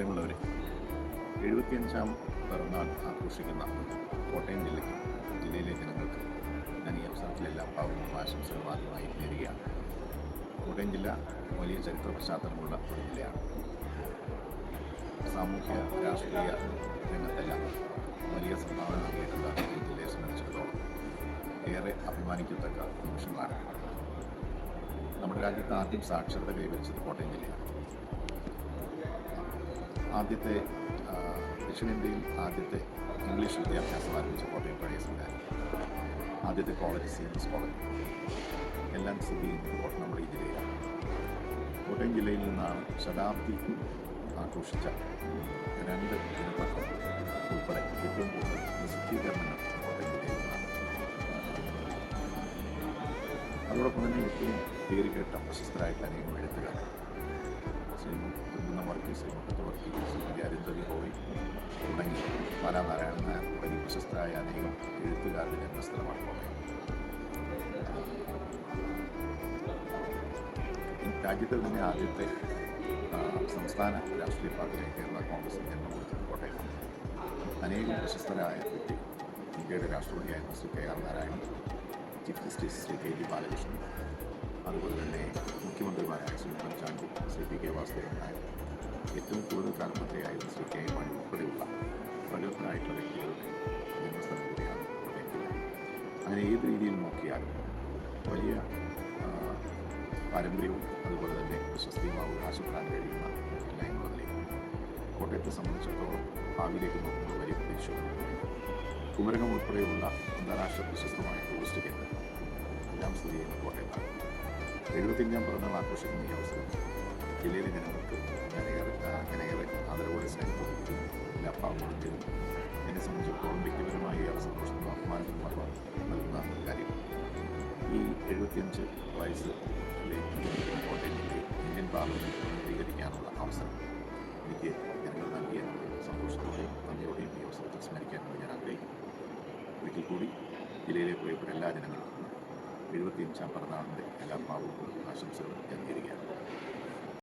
പ്രിയമുള്ളവരെ എഴുപത്തിയഞ്ചാം പിറന്നാൾ ആഘോഷിക്കുന്ന കോട്ടയം ജില്ലയ്ക്ക് ജില്ലയിലെ ജനങ്ങൾക്ക് ഞാൻ ഈ അവസരത്തിലെല്ലാം പാവങ്ങളും ആശംസകളും ആദ്യമായി നേരുകയാണ്. കോട്ടയം ജില്ല വലിയ ചരിത്ര പശ്ചാത്തലമുള്ള ഒരു ജില്ലയാണ്. സാമൂഹ്യ രാഷ്ട്രീയ രംഗത്തെല്ലാം വലിയ സംഭാവന നൽകിയിട്ടുള്ള ഈ ജില്ലയെ സംബന്ധിച്ചിടത്തോളം ഏറെ അഭിമാനിക്കത്തക്ക നിമിഷങ്ങളാണ്. നമ്മുടെ രാജ്യത്ത് ആദ്യം സാക്ഷരത കൈവരിച്ചത് കോട്ടയം ജില്ലയാണ്. ആദ്യത്തെ ദക്ഷിണേന്ത്യയിൽ ആദ്യത്തെ ഇംഗ്ലീഷ് വിദ്യാഭ്യാസം ആരംഭിച്ച കോട്ടയം പഴയ ആദ്യത്തെ college C M S college എല്ലാം സ്ഥിതി ചെയ്യുന്നത് നമ്മുടെ ഈ ജില്ലയിലാണ്. കോട്ടയം ജില്ലയിൽ നിന്നാണ് ശതാബ്ദി ആഘോഷിച്ച രണ്ട് ദിനപത്രം ഉൾപ്പെടെ ഏറ്റവും കൂടുതൽ പ്രസിദ്ധീകരണങ്ങൾ കോട്ടയം ജില്ലയിൽ നിന്നാണ്. അതോടൊപ്പം തന്നെ ഏറ്റവും പേര് കേട്ട പ്രശസ്തരായിട്ടുള്ള അനേകം എഴുത്തുകാർ ശ്രീ വർക്കി ശ്രീ മുട്ടത്ത് തുടങ്ങി ബാലാനാരായണൻ നായർ തുടങ്ങി പ്രശസ്തരായ അനേകം എഴുത്തുകാരുടെ ജന്മസ്ഥലമാണ് കോട്ടയം രാജ്യത്തെ തന്നെ ആദ്യത്തെ സംസ്ഥാന രാഷ്ട്രീയ പാർട്ടിയായി കേരള കോൺഗ്രസ് ജന്മം കൊടുത്തത് കോട്ടയമാണ് അനേകം പ്രശസ്തരായ വ്യക്തി ഇന്ത്യയുടെ രാഷ്ട്രപതിയായിരുന്ന Shri K R Narayanan chief justice Shri K G Balakrishnan അതുപോലെ തന്നെ മുഖ്യമന്ത്രിമാരായ ശ്രീ ഉമ്മൻചാണ്ടി ശ്രീ പി കെ വാസുദേവൻ നായർ ഏറ്റവും കൂടുതൽ മന്ത്രിയായിരുന്ന ശ്രീ കെ മണി ഉൾപ്പെടെയുള്ള പ്രഗത്ഭരായിട്ടുള്ള വ്യക്തികളുടെ ജന്മസ്ഥലം കൂടിയാണ് അങ്ങനെ ഏത് രീതിയിൽ നോക്കിയാലും വലിയ പാരമ്പര്യവും അതുപോലെ തന്നെ പ്രശസ്തിയും അവകാശപ്പെടാൻ കഴിയുന്ന ലൈംഗങ്ങളിലേക്ക് കോട്ടയത്തെ സംബന്ധിച്ചിടത്തോളം ഭാവിയിലേക്ക് നോക്കുന്ന വലിയ പ്രതീക്ഷകളുണ്ട്. കുമരകം ഉൾപ്പെടെയുള്ള അന്താരാഷ്ട്ര പ്രശസ്തമായ ടൂറിസ്റ്റ് കേന്ദ്രം എല്ലാം സ്ഥിതി ചെയ്യുന്ന കോട്ടയത്താണ്. എഴുപത്തിയഞ്ചാം പിറന്നാൾ ആഘോഷിക്കുന്ന ഈ അവസരം ജില്ലയിലെ ഞാൻ അങ്ങനെ ഞാനേറെ ആദരവോടെ സ്നേഹത്തോടെ എല്ലാ പാവങ്ങളും എന്നെ സംബന്ധിച്ചിടത്തോളം വ്യക്തിപരമായി അവർ സന്തോഷത്തിനും അഭിമാനത്തിനുമാണ് നൽകുന്ന ഒരു കാര്യം. ഈ എഴുപത്തിയഞ്ച് വയസ്സ് കോട്ടയം ജില്ലയിൽ ഇന്ത്യൻ പാർലമെന്റ് പ്രതികരിക്കാനുള്ള അവസരം എനിക്ക് ജനങ്ങൾ നൽകിയ സന്തോഷത്തോടെയും നന്ദിയോടെയും ഈ അവസരത്തിൽ സ്മരിക്കാൻ ഞാൻ ആഗ്രഹിക്കുന്നു ഒരിക്കൽ കൂടി ജില്ലയിലെ പ്രിയപ്പെട്ട എല്ലാ ജനങ്ങൾക്കും എഴുപത്തിയഞ്ചാം പിറന്നാളിന്റെ എല്ലാ ഭാവവും ആശംസകളും ഞാൻ നേരുകയാണ്.